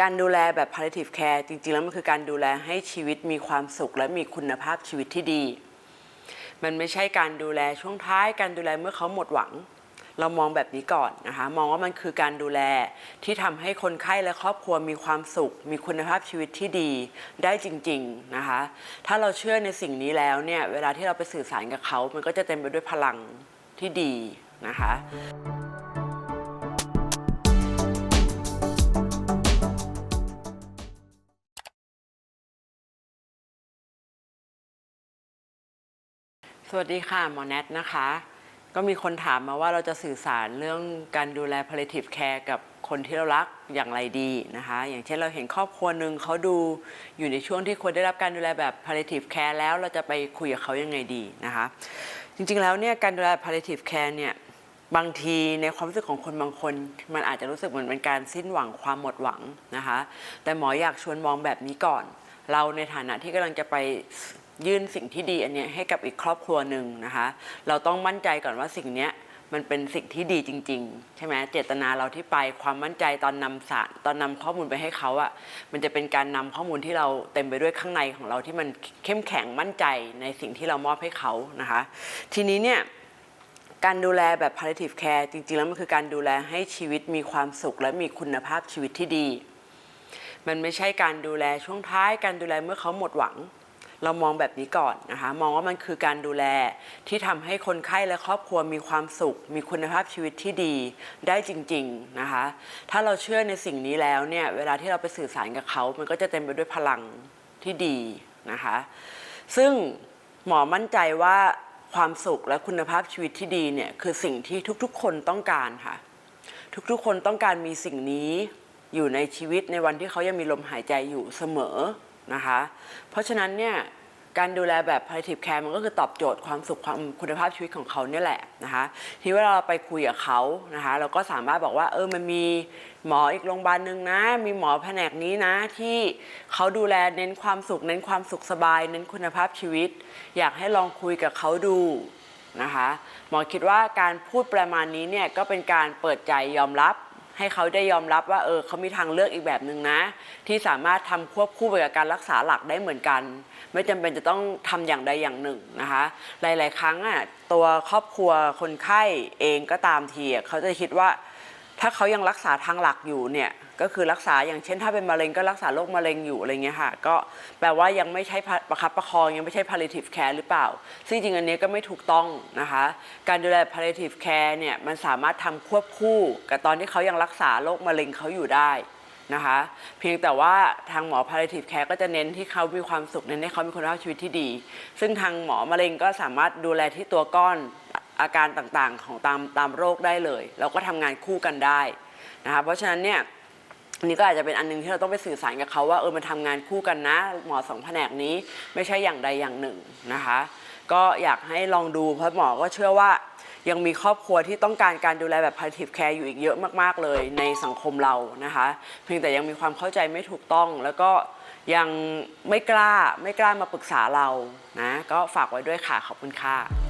การดูแลแบบ palliative care จริง ๆ แล้วมันคือการดูแลให้ชีวิตมีความสุขและมีคุณภาพชีวิตที่ดี มันไม่ใช่การดูแลช่วงท้าย การดูแลเมื่อเขาหมดหวัง เรามองแบบนี้ก่อนนะคะ มองว่ามันคือการดูแลที่ทำให้คนไข้และครอบครัวมีความสุข มีคุณภาพชีวิตที่ดีได้จริง ๆ นะคะ ถ้าเราเชื่อในสิ่งนี้แล้วเนี่ย เวลาที่เราไปสื่อสารกับเขา มันก็จะเต็มไปด้วยพลังที่ดีนะคะ สวัสดีค่ะ หมอแนทนะคะ ก็มีคนถามมาว่าเราจะสื่อสารเรื่องการดูแล palliative care กับคนที่เรารักอย่างไรดีนะคะ อย่างเช่นเราเห็นครอบครัวหนึ่งเขาดูอยู่ในช่วงที่ควรได้รับการดูแลแบบ palliative care แล้วเราจะไปคุยกับเขายังไงดีนะคะ จริงๆแล้วเนี่ยการดูแล palliative care เนี่ยบางทีในความรู้สึกของคนบางคน มันอาจจะรู้สึกเหมือนเป็นการสิ้นหวังความหมดหวังนะคะ แต่หมออยากชวนมองแบบนี้ก่อน เราในฐานะที่กำลังจะไป ยื่นสิ่งที่ดีอันเนี้ยให้กับอีกครอบครัวหนึ่งนะคะ เราต้องมั่นใจก่อนว่าสิ่งเนี้ยมันเป็นสิ่งที่ดีจริง ๆ ใช่ไหมเจตนาเราที่ไปความมั่นใจตอนนำสารตอนนำข้อมูลไปให้เขาอะมันจะเป็นการนำข้อมูลที่เราเต็มไปด้วยข้างในของเราที่มันเข้มแข็งมั่นใจในสิ่งที่เรามอบให้เขานะคะ ทีนี้เนี่ยการดูแลแบบ palliative care จริง ๆ แล้วมันคือการดูแลให้ชีวิตมีความสุขและมีคุณภาพชีวิตที่ดี มันไม่ใช่การดูแลช่วงท้าย การดูแลเมื่อเขาหมดหวัง เรามองแบบนี้ก่อนนะคะ มองว่ามันคือการดูแลที่ทำให้คนไข้และครอบครัวมีความสุข มีคุณภาพชีวิตที่ดีได้จริง ๆนะคะ ถ้าเราเชื่อในสิ่งนี้แล้วเนี่ยเวลาที่เราไปสื่อสารกับเขา มันก็จะเต็มไปด้วยพลังที่ดีนะคะ ซึ่งหมอมั่นใจว่าความสุขและคุณภาพชีวิตที่ดีเนี่ยคือสิ่งที่ทุกๆ คนต้องการค่ะ ทุกๆ คนต้องการมีสิ่งนี้อยู่ในชีวิตในวันที่เขายังมีลมหายใจอยู่เสมอ นะคะ เพราะฉะนั้นเนี่ยการดูแลแบบ palliative care มันก็คือตอบโจทย์ความสุขความคุณภาพชีวิตของเขาเนี่ยแหละนะคะทีเวลาเราไปคุยกับเขานะคะเราก็สามารถบอกว่าเออมันมีหมออีกโรงพยาบาลหนึ่งนะ มีหมอแผนกนี้นะที่เขาดูแลเน้นความสุข เน้นความสุขสบาย เน้นคุณภาพชีวิต อยากให้ลองคุยกับเขาดูนะคะหมอคิดว่าการพูดประมาณนี้เนี่ยก็เป็นการเปิดใจยอมรับ ให้เขาได้ยอมรับว่าเออเขามีทางเลือกอีกแบบหนึ่งนะ ที่สามารถทำควบคู่ไปกับการรักษาหลักได้เหมือนกัน ไม่จำเป็นจะต้องทำอย่างใดอย่างหนึ่งนะคะ หลาย ๆ ครั้งอะตัวครอบครัวคนไข้เองก็ตามทีเขาจะคิดว่า ถ้าเขายังรักษาทางหลักอยู่เนี่ยก็คือรักษาอย่างเช่นถ้าเป็นมะเร็งก็รักษาโรคมะเร็งอยู่อะไรเงี้ยค่ะก็แปลว่ายังไม่ใช่ประคับประคองยังไม่ใช่ palliative care หรือเปล่า ซึ่งจริงอันนี้ก็ไม่ถูกต้องนะคะ การดูแล palliative care เนี่ยมันสามารถทำควบคู่กับตอนที่เขายังรักษาโรคมะเร็งเขาอยู่ได้นะคะเพียงแต่ว่าทางหมอ palliative care ก็จะเน้นที่เขามีความสุขเน้นให้เขามีคุณภาพชีวิตที่ดี ซึ่งทางหมอมะเร็งก็สามารถดูแลที่ตัวก้อน อาการต่างๆของตามตามโรคได้เลยแล้วก็ทำงานคู่กันได้นะคะเพราะฉะนั้นเนี่ยนนี้ก็อาจจะเป็นอันหนึงที่เราต้องไปสื่อสารกับเขาว่าเออมันทำงานคู่กันนะ หมอสองแผนกนี้ไม่ใช่อย่างใดอย่างหนึ่งนะคะ ก็อยากให้ลองดูเพราะหมอก็เชื่อว่ายังมีครอบครัวที่ต้องการการดูแลแบบ palliative care อยู่อีกเยอะมาก ๆ เลยในสังคมเรานะคะ เพียงแต่ยังมีความเข้าใจไม่ถูกต้องแล้วก็ยังไม่กล้าไม่กล้ามาปรึกษาเรานะก็ฝากไว้ด้วยค่ะขอบคุณค่ะ